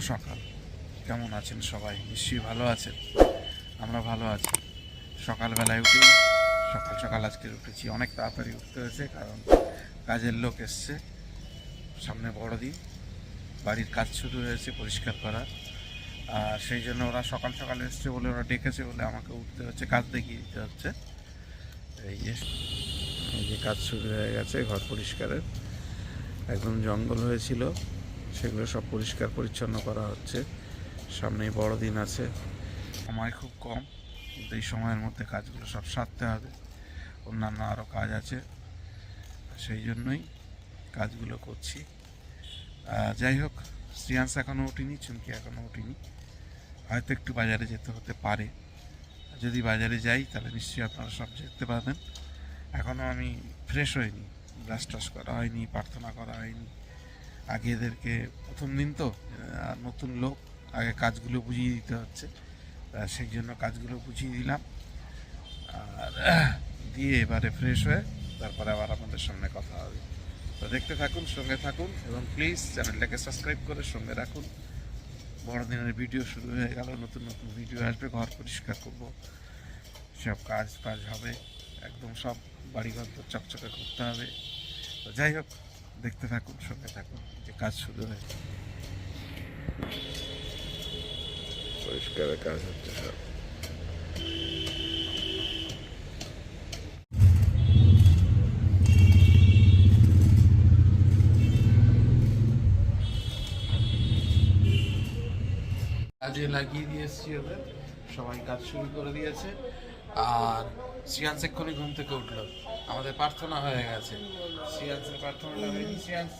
সকাল। কেমন আছেন সবাই? নিশ্চয়ই ভালো আছেন। আমরা ভালো আছি। সকালবেলায় উঠি, সকাল সকাল আজকে উঠেছি। অনেক তাড়াতাড়ি উঠতে হয়েছে, কারণ কাজের লোক এসছে। সামনে বড়দিন। বাড়ির কাজ শুরু হয়েছে পরিষ্কার করা আর সেই জন্য ওরা সকাল সকাল এসছে বলে ওরা ডেকেছে বলে আমাকে উঠতে হচ্ছে, কাজ দেখিয়ে দিতে হচ্ছে। এই যে এই যে কাজ শুরু হয়ে গেছে, ঘর পরিষ্কারের। একদম জঙ্গল হয়েছিল। সেগুলো সব পরিষ্কার পরিচ্ছন্ন করা হচ্ছে। সামনেই বড়দিন আছে। সময় খুব কম, কিন্তু এই সময়ের মধ্যে কাজগুলো সব সারতে হবে। অন্যান্য আরও কাজ আছে, সেই জন্যই কাজগুলো করছি। যাই হোক, শ্রিয়াংশ এখনও উঠিনি চুমকি এখনও উঠিনি হয়তো একটু বাজারে যেতে হতে পারে। যদি বাজারে যাই, তাহলে নিশ্চয়ই আপনারা সব দেখতে পাবেন। এখনও আমি ফ্রেশ হইনি। ব্রাশ টাশ করা হয়নি, প্রার্থনা করা হয়নি। আগে এদেরকে প্রথম দিন তো নতুন লোক, আগে কাজগুলো বুঝিয়ে দিতে হচ্ছে। সেই জন্য কাজগুলো বুঝিয়ে দিলাম। আর, দিয়ে এবারে ফ্রেশ হয়ে তারপরে আবার আপনাদের সামনে কথা হবে। তো দেখতে থাকুন, সঙ্গে থাকুন এবং প্লিজ চ্যানেলটাকে সাবস্ক্রাইব করে সঙ্গে রাখুন। বড়দিনের ভিডিও শুরু হয়ে গেল, নতুন নতুন ভিডিও আসবে, ঘর পরিষ্কার করব। সব কাজ কাজ হবে, একদম সব বাড়িঘর চকচকে করতে হবে। তো যাই হোক দেখতে থাকুন সঙ্গে থাকুন যে কাজ শুরু হয়েছে পরিষ্কারের কাজ হচ্ছে সব। কাজে লাগিয়ে দিয়ে এসছি ওদের। সবাই কাজ শুরু করে দিয়েছে। আর সিয়ান্স এক্ষুনি ঘুম থেকে উঠল। আমাদের প্রার্থনা হয়ে গেছে। সিয়ান্সের প্রার্থনাটা হয়নি। সিয়ান্স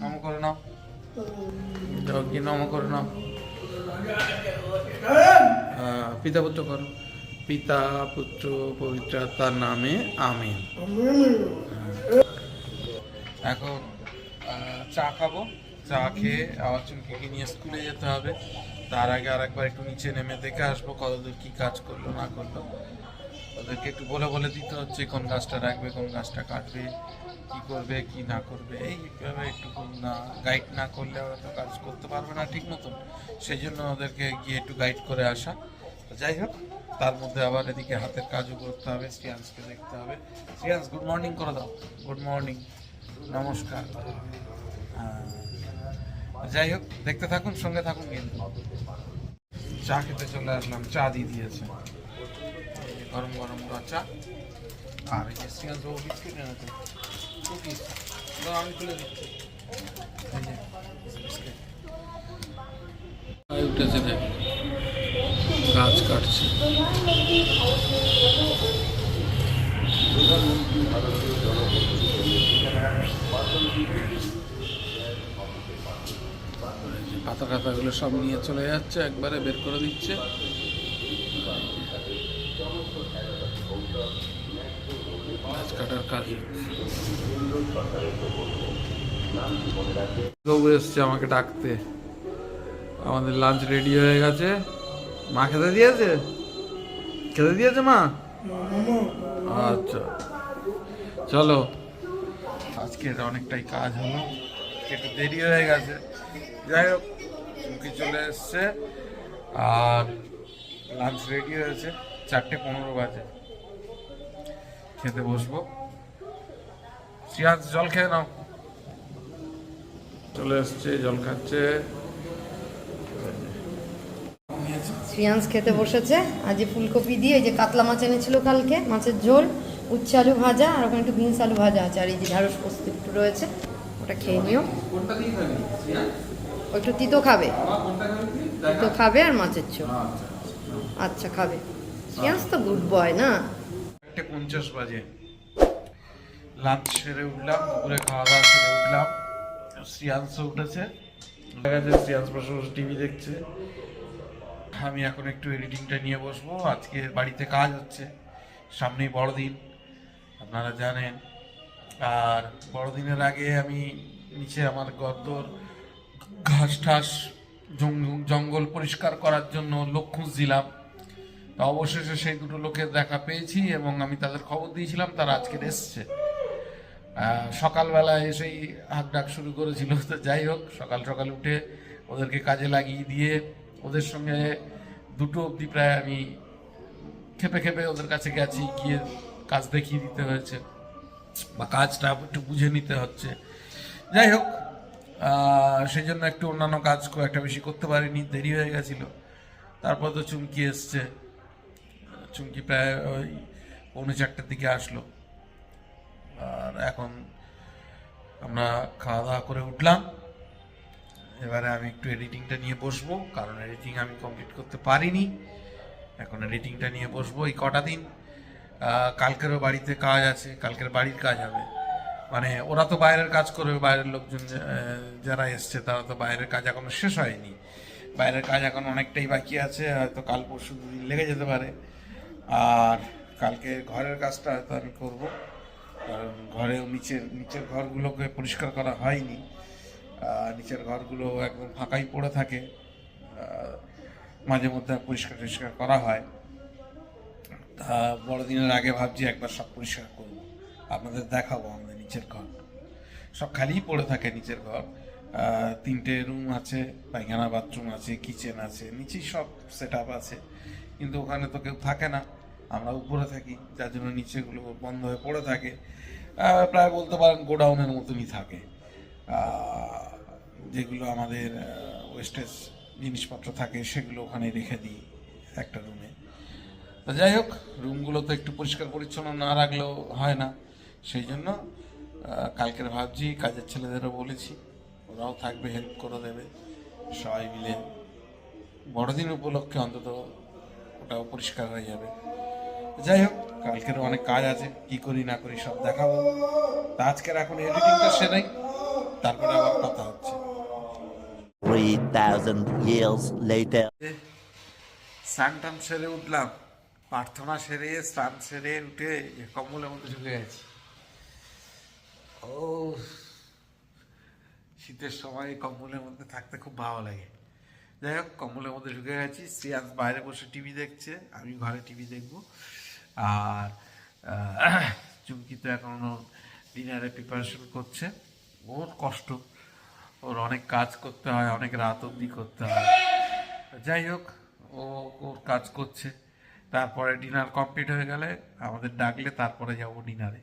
নম যজ্ঞে পিতা পুত্র করো। পিতা পুত্র পবিত্র তার নামে আমিন। এখন চা খাব। চা খেয়ে আবার চুমকিকে নিয়ে স্কুলে যেতে হবে। তার আগে আর একবার একটু নিচে নেমে দেখে আসব কতদূর কি কাজ করল, না করল। ওদেরকে একটু বলে বলে দিতে হচ্ছে কোন গাছটা রাখবে, কোন গাছটা কাটবে, কি করবে, কি না করবে। এইভাবে একটু না গাইড না করলে ওরা তো কাজ করতে পারবে না ঠিক মতন। সেই জন্য ওদেরকে গিয়ে একটু গাইড করে আসা। যাই হোক, তার মধ্যে আবার এদিকে হাতের কাজও করতে হবে, শ্রিয়াংশকে দেখতে হবে। শ্রিয়াংশ গুড মর্নিং করে দাও। গুড মর্নিং নমস্কার। যাই হোক, দেখতে থাকুন, সঙ্গে থাকুন কিন্তু। চা খেতে চলে আসলাম, চা দিয়ে দিয়েছে। গরম গরম দেওয়া চা। আর এই যে শ্রিয়াংশ বাবু বিস্কিট এনেছে কুকিজ আমি তুলে দিচ্ছি। উঠেছে দেখ গাছ কাটছে। পাতা টাতাগুলো সব নিয়ে চলে যাচ্ছে, একবারে বের করে দিচ্ছে। বাবু এসছে আমাকে ডাকতে। আমাদের লাঞ্চ রেডি হয়ে গেছে। মা খেতে দিয়েছে? খেতে দিয়েছে মা? আচ্ছা। চলো। আজকে অনেকটাই কাজ হলো। একটু দেরি হয়ে গেছে। যাই হোক, চুমকি চলে এসছে। আর লাঞ্চ রেডি হয়েছে। চারটে পনেরো বাজে। খেতে বসবো। সিয়াজ জল খেয়ে নাও। চলে এসছে জল খাচ্ছে। শ্রিয়াংশ খেতে বসেছে। আজ যে ফুলকপি দিয়ে যে কাতলা মাছ এনেছিল কালকে মাছের ঝোল উচ্ছে আলু ভাজা আর ওখানে একটু বিনস আলু ভাজা আছে আর এই যে ঢ্যাঁড়স পোস্ত একটু রয়েছে ওটা খেয়ে নিও। কোনটা দিয়ে খাবি সিয়াজ ও একটু তিতো খাবে? তিতো খাবে আর মাছের ঝোল। আচ্ছা আচ্ছা। খাবে। শ্রিয়াংশ তো গুড বয় না? একটা পঞ্চাশ বাজে। লাঞ্চ সেরে উঠলাম, দুপুরে খাওয়া দাওয়া সেরে উঠলাম। শ্রিয়াংশ উঠেছে। উঠে গেছে শ্রিয়াংশ বসে বসে টিভি দেখছে। আমি এখন একটু এডিটিংটা নিয়ে বসবো। আজকে বাড়িতে কাজ হচ্ছে, সামনেই বড়দিন, আপনারা জানেন। আর বড়দিনের আগে আমি নিচে আমার গদ্দর ঘাস ঠাস জঙ্গল পরিষ্কার করার জন্য লোক খুঁজছিলাম। অবশেষে সেই দুটো লোকের দেখা পেয়েছি এবং আমি তাদের খবর দিয়েছিলাম, তারা আজকে এসছে। আহ, সকালবেলায় এসেই হাক ডাক শুরু করেছিল। তো যাই হোক সকাল সকাল উঠে ওদেরকে কাজে লাগিয়ে দিয়ে ওদের সঙ্গে দুটো অবধি প্রায় আমি খেপে খেপে ওদের কাছে গেছি গিয়ে কাজ দেখিয়ে দিতে হয়েছে বা কাজটা একটু বুঝে নিতে হচ্ছে। যাই হোক সেই জন্য একটু অন্যান্য কাজ খুব একটা বেশি করতে পারিনি দেরি হয়ে গেছিল। তারপর তো চুমকি এসছে। চুমকি প্রায় ওই পৌনে চারটের দিকে আসলো। এখন আমরা খাওয়া দাওয়া করে উঠলাম। এবারে আমি একটু এডিটিংটা নিয়ে বসবো, কারণ এডিটিং আমি কমপ্লিট করতে পারিনি। এখন এডিটিংটা নিয়ে বসবো এই কটা দিন। কালকেরও বাড়িতে কাজ আছে, কালকের বাড়ির কাজ হবে। মানে ওরা তো বাইরের কাজ করবে, বাইরের লোকজন যারা এসছে তারা তো বাইরের কাজ এখনও শেষ হয়নি। বাইরের কাজ এখন অনেকটাই বাকি আছে, হয়তো কাল পরশু দুদিন লেগে যেতে পারে। আর কালকে ঘরের কাজটা হয়তো আমি করব। কারণ ঘরেও নিচের নিচের ঘরগুলোকে পরিষ্কার করা হয়নি। নিচের ঘরগুলো একদম ফাঁকাই পড়ে থাকে। মাঝে মধ্যে পরিষ্কার টরিষ্কার করা হয়। তা বড়দিনের আগে ভাবছি একবার সব পরিষ্কার করব। আপনাদের দেখাবো আমাদের নিচের ঘর। সব খালিই পড়ে থাকে নিচের ঘর। তিনটে রুম আছে, পায়খানা বাথরুম আছে কিচেন আছে, নিচেই সব সেট আছে। কিন্তু ওখানে তো কেউ থাকে না। আমরা উপরে থাকি, যার জন্য নিচেগুলো বন্ধ হয়ে পড়ে থাকে। প্রায় বলতে পারেন গোডাউনের মতনই থাকে। যেগুলো আমাদের ওয়েস্টেজ জিনিসপত্র থাকে, সেগুলো ওখানে রেখে দিই একটা রুমে। তো যাই হোক, রুমগুলো তো একটু পরিষ্কার পরিচ্ছন্ন না রাখলেও হয় না। সেই জন্য কালকের ভাবছি, কাজের ছেলেদেরও বলেছি, ওরাও থাকবে হেল্প করে দেবে। সবাই মিলে বড়দিন উপলক্ষে অন্তত ওটাও পরিষ্কার হয়ে যাবে। যাই হোক কালকেরও অনেক কাজ আছে কি করি না করি সব দেখাবো। তা আজকের এখন এডিটিংটা সেরাই তারপরে আবার কথা হচ্ছে। 3,000 years later. স্নান টান সেরে উঠলাম প্রার্থনা সেরে স্নান সেরে উঠে কম্বলের মধ্যে ঢুকে গেছি। ও শীতের সময় কম্বলের মধ্যে থাকতে খুব ভালো লাগে। যাই হোক কম্বলের মধ্যে ঢুকে গেছি শ্রিয়াংশ বাইরে বসে টিভি দেখছে আমি ঘরে টিভি দেখব। আর চুমকি তো এখনও ডিনারে প্রিপারেশন করছে। ওর কষ্ট, ওর অনেক কাজ করতে হয়, অনেক রাত অবধি করতে হয়। যাই হোক, ও ওর কাজ করছে। তারপরে ডিনার কমপ্লিট হয়ে গেলে আমাদের ডাকলে তারপরে যাব ডিনারে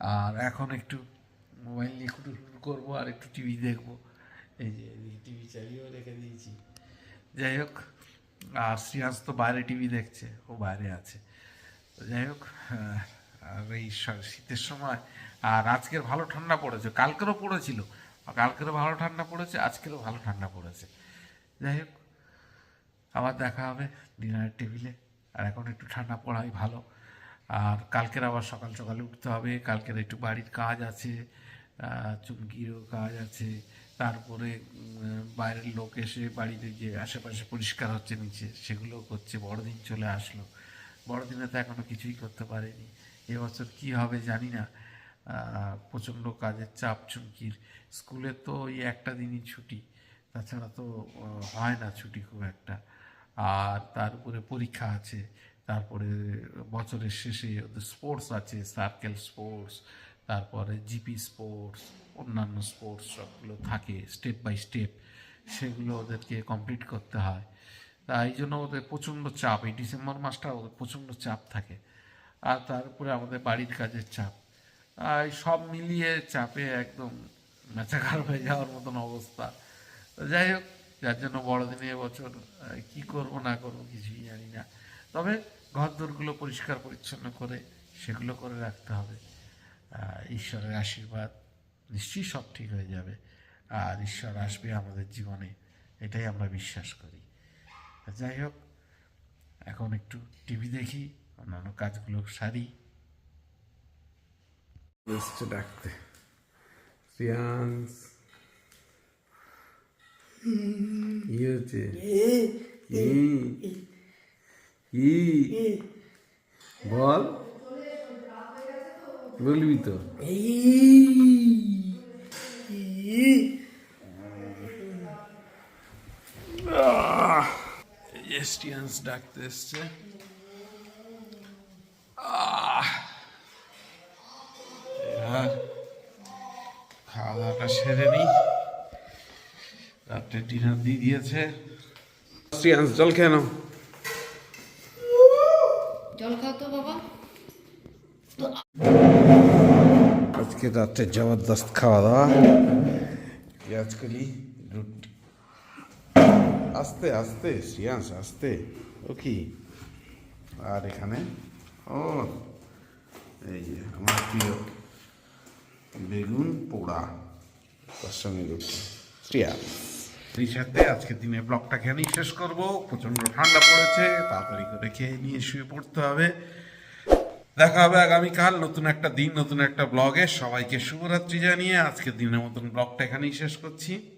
আর এখন একটু মোবাইল নিয়ে খুটু করব আর একটু টিভি দেখব। এই যে টিভি চালিয়েও রেখে দিয়েছি। যাই হোক, আর শ্রিয়াস তো বাইরে টিভি দেখছে, ও বাইরে আছে। যাই হোক আর এই শীতের সময়, আর আজকের ভালো ঠান্ডা পড়েছে, কালকেরও পড়েছিল। কালকেরও ভালো ঠান্ডা পড়েছে, আজকেরও ভালো ঠান্ডা পড়েছে। যাই হোক, আবার দেখা হবে ডিনারের টেবিলে। আর এখন একটু ঠান্ডা পড়াই ভালো। আর কালকের আবার সকাল সকালে উঠতে হবে, কালকের একটু বাড়ির কাজ আছে চুমকিরও কাজ আছে। তারপরে বাইরের লোক এসে বাড়িতে যে আশেপাশে পরিষ্কার হচ্ছে নিচে সেগুলো করছে, বড়দিন চলে আসলো। বড়দিনে তো এখনও কিছুই করতে পারেনি। এবছর কি হবে জানি না। প্রচণ্ড কাজের চাপ চুমকির স্কুলে তো ওই একটা দিনই ছুটি। তাছাড়া তো হয় না ছুটি খুব একটা। আর তার উপরে পরীক্ষা আছে। তারপরে বছরের শেষে স্পোর্টস আছে সার্কেল স্পোর্টস তারপরে জিপি স্পোর্টস অন্যান্য স্পোর্টস সবগুলো থাকে স্টেপ বাই স্টেপ সেগুলো ওদেরকে কমপ্লিট করতে হয়। তাই জন্য ওদের প্রচণ্ড চাপ। এই ডিসেম্বর মাসটা ওদের প্রচণ্ড চাপ থাকে। আর তারপরে আমাদের বাড়ির কাজের চাপ। এই সব মিলিয়ে চাপে একদম মেচাকার হয়ে যাওয়ার মতন অবস্থা। যাই হোক, যার জন্য বড়দিনে এবছর কি করব না করব কিছুই জানি না। তবে ঘর দোরগুলো পরিষ্কার পরিচ্ছন্ন করে সেগুলো করে রাখতে হবে। ঈশ্বরের আশীর্বাদ নিশ্চয়ই সব ঠিক হয়ে যাবে। আর ঈশ্বর আসবে আমাদের জীবনে, এটাই আমরা বিশ্বাস করি। যাই হোক এখন একটু টিভি দেখি অন্যান্য কাজগুলো সারি। এসছে ডাকতে। শ্রিয়াংশ কি হচ্ছে কি? কি? বল। বলবি তো। ক্রিস্টিয়ানস ডাকতে এসছে খাওয়া দাওয়াটা সেরে নি। রাত্রে ডিনার দিয়ে দিয়েছে। ক্রিস্টিয়ানস জল খেয়ে নাও। জল খাও তো বাবা। আজকে রাত্রে জবরদস্ত খাওয়া দাওয়া। পেঁয়াজ কলি রুটি। আস্তে আস্তে, শ্রিয়াংশ, আস্তে। ও কি? আর এখানে? ও, এই যে আমার প্রিয় বেগুন পোড়া। তার সঙ্গে রুটি সাথে আজকে দিনে ব্লগটা এখানেই শেষ করব। প্রচণ্ড ঠান্ডা পড়েছে, তাড়াতাড়ি করে খেয়ে নিয়ে শুয়ে পড়তে হবে। দেখা হবে আগামীকাল নতুন একটা দিন, নতুন একটা ব্লগে। সবাইকে শুভরাত্রি জানিয়ে আজকের দিনের মতন ব্লগটা এখানেই শেষ করছি।